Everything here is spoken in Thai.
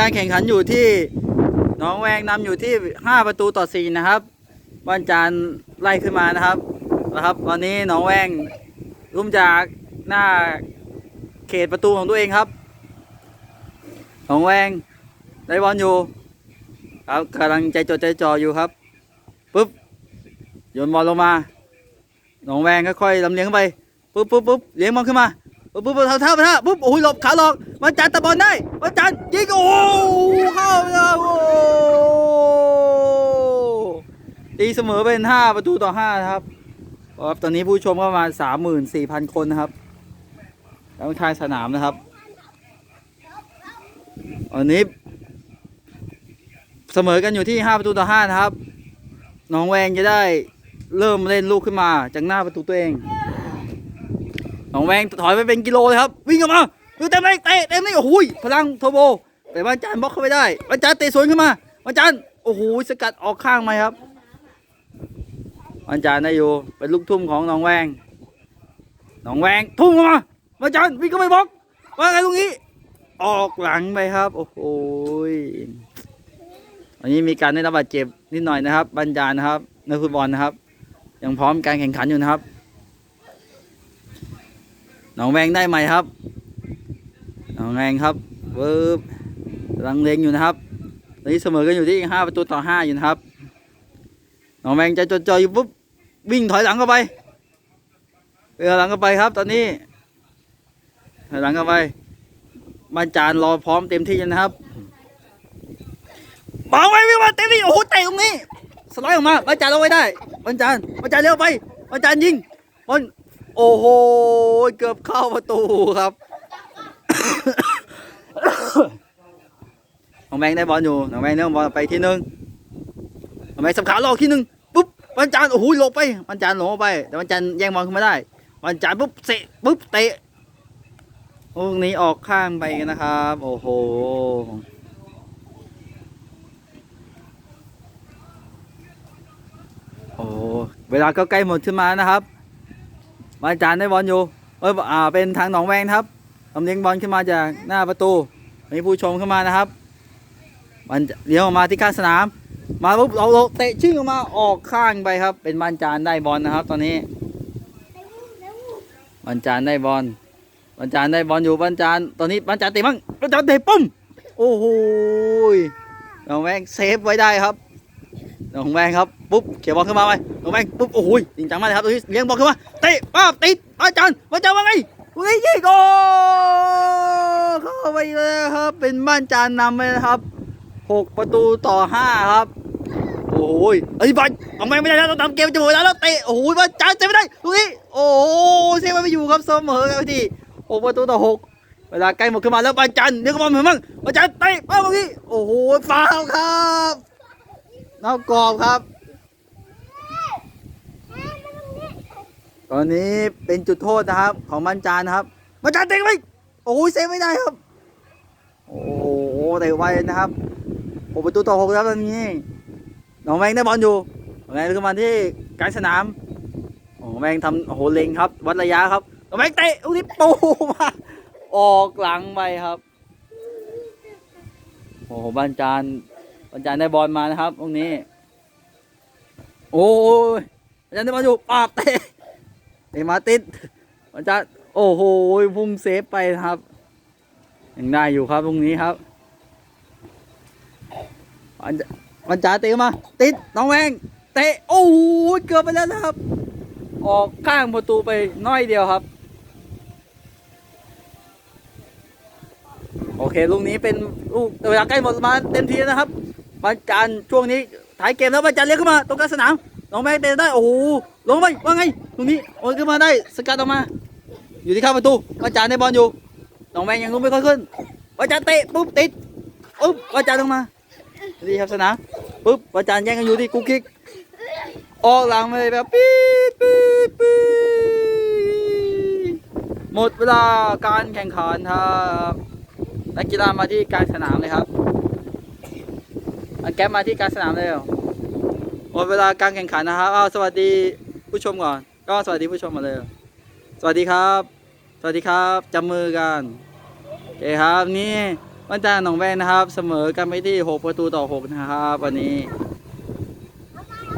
การแข่งขันอยู่ที่หนองแวงนำอยู่ที่ 5 ประตูต่อ 4 นะครับบ้านจานไล่ขึ้นมานะครับนะครับ ตอนนี้หนองแวงรุ่มจากหน้าเขตประตูของตัวเองครับหนองแวงได้บอลอยู่ครับกำลังใจจดใจจ่ออยู่ครับปุ๊บโยนบอลลงมาหนองแวงค่อยๆลำเลียงเข้าไปปุ๊บปุ๊บปุ๊บเลี้ยงบอลขึ้นมา ปุ๊บปุ๊บเท่าเท่าเท่าปุ๊บโอ้ยหลบขาหลอกวันจันทร์ตะบอลได้วันจันทร์ยิงโอ้โหเข้าแล้วโอ้ตีเสมอเป็นห้าประตูต่อห้าครับครับตอนนี้ผู้ชมก็ประมาณสามหมื่นสี่พันคนนะครับแล้วทายสนามนะครับอันนี้เสมอกันอยู่ที่ห้าประตูต่อห้านะครับน้องแวงจะได้เริ่มเล่นลูกขึ้นมาจากหน้าประตูตัวเอง น้องแวงถอยไปเป็นกิโลเลยครับ วิ่งออกมาดูเต็มเลยเตะเต็มเลยโอ้โหยพลังโทโบแต่วันจันบล็อกเข้าไปได้วันจันเตะสวนขึ้นมาวันจันโอ้โหสกัดออกข้างไหมครับวันจันได้อยู่เป็นลูกทุ่มของหนองแวงหนองแวงทุ่มเข้ามาวันจันวิ่งเข้าไปบล็อกว่าไงตรงนี้ ออกหลังไปครับ โอ้โหยอันนี้มีการได้รับบาดเจ็บนิดหน่อยนะครับบรรจานะครับในกฟุตบอลนะครับ ยังพร้อมการแข่งขันอยู่นะครับ หนองแวงได้ไหมครับหนองแวงครับเวิร์บกำลังเลงอยู่นะครับตอนนี้เสมอกันอยู่ที่ห้าประตูต่อห้าอยู่นะครับหนองแวงจะจดจ่ออยู่ปุ๊บวิ่งถอยหลังเข้าไปเออหลังเข้าไปครับ ตอนนี้ถอยหลังเข้าไปบ้าจานรอพร้อมเต็มที่นะครับบางไว้วิ่งมาเต็มที่โอ้โหเตะตรงนี้สไลด์ออกมาบ้านจานเอาไว้ได้บ้านจานบ้านจานเร็วไปบ้านจานยิงบอลโอ้โห เกือบเข้าประตูครับ น้องแบงได้บอลอยู่ น้องแบงค์ได้บอลไปที่หนึ่งน้องแบงสับขาหลอกที่หนึ่งปุ๊บวันจันทร์โอ้โหหลบไปวันจันทร์หลบไป แต่วันจันทร์แย่งบอลขึ้นมาได้ วันจันทร์ปุ๊บเตะปุ๊บเตะลูกนี้ออกข้างไปนะครับ โอ้โหโอ้เวลาก็ใกล้หมดขึ้นมานะครับวันจันได้บอลอยู่ เอออ่าเป็นทางหนองแวงครับลำเลียงบอลขึ้นมาจากหน้าประตู มีผู้ชมเข้ามานะครับมันเลี้ยงออกมาที่ข้างสนาม มาปุ๊บเราเราเตะชื่อออกมาออกข้างไปครับ เป็นบานจานได้บอลนะครับ ตอนนี้บานจานได้บอลบานจานได้บอลอยู่บานจานตอนนี้บานจานเตะมั่งบานจานเตะปุ้มโอ้โหยหนองแวงเซฟไว้ได้ครับหนองแวงครับ ปุ๊บเขียบอลขึ้นมาไปหนองแวงปุ๊บโอ้โหยจริงจังมากเลยครับตอนนี้เลี้ยงบอลขึ้นมาเตะป้าติดบาจานบานจานว่าไงวันนี้ยิงโอ้เข้าไปเลยครับ เป็นบ้านจานนำไปนะครับหกประตูต่อห้าครับโอ้โยไอ้บอลเอาไม่ไม่ได้แล้วต้องทำเกมจะหมดแล้วแล้วเตะโอ้โหบอลจานเซฟไม่ได้ตรงนี้โอ้โหเซฟไว้ไม่อยู่ครับเสมอกันไปทีหกประตูต่อหกเวลาใกล้หมดขึ้นมาแล้วบอลจันเดี๋ยวก็บอลเหมือนมั่งบอลจันเตะป้าเมื่อกี้โอ้โหฟาวครับนอกกรอบครับ ตอนนี้เป็นจุดโทษนะครับ ของบอลจานนะครับบอลจันเตะไปโอ้โหเซฟไม่ได้ครับ โอ้โหเตะไวนะครับหกประตูต่อหกครับตอนนี้หนองแมงได้บอลอยู่หนองแมงขึ้นมาที่กลางสนามโอ้โหแมงทำโอ้โหเล็งครับ วัดระยะครับหนองแมงเตะลูกนี้ปูมาออกหลังไปครับโอ้โหบ้านจานบ้านจานได้บอลมานะครับตรงนี้ โอ้ยบ้านจานได้บอลอยู่ปาบเตะ เตะมาติดบ้านจานโอ้โหพุ่งเซฟไปครับยังได้อยู่ครับตรงนี้ครับบ้านจบ้านจานเตะมา ติดน้องแวงเตะโอ้โหเกือบไปแล้วนะครับ ออกข้างประตูไปน้อยเดียวครับโอเคลูกนี้เป็นลูกเวลาใกล้หมดมาเต็มทีแล้วนะครับบานจันช่วงนี้ถ่ายเกมแล้วบานจันเลี้ยงขึ้นมาตรงกลางสนาม น้องแม็กเตะได้โอ้โหลงไปว่าไงตรงนี้โอนขึ้นมาได้สกัดออกมา อยู่ที่ข้างประตูบาจันได้บอลอยู่น้องแม็กยังลุกไม่ค่อยขึ้นบาจันเตะปุ๊บติดปุ๊บบาจันลงมาดีครับสนามปุ๊บบาจันแย่งกันอยู่ที่กุ๊กคิกออกหลังไปแบบปี๊ดปี๊ดปี๊ดหมดเวลาการแข่งขันครับนักกีฬามาที่กลางสนามเลยครับอาแก๊ปมาที่กลางสนามเลยเหรอ หมดเวลาการแข่งขันนะครับอ้าวสวัสดีผู้ชมก่อน ก็สวัสดีผู้ชมมาเลย สวัสดีครับ สวัสดีครับจับมือกันโอเคครับนี่วันจานหนองแวงนะครับ เสมอกันไปที่ 6 ประตูต่อ 6 นะครับ วันนี้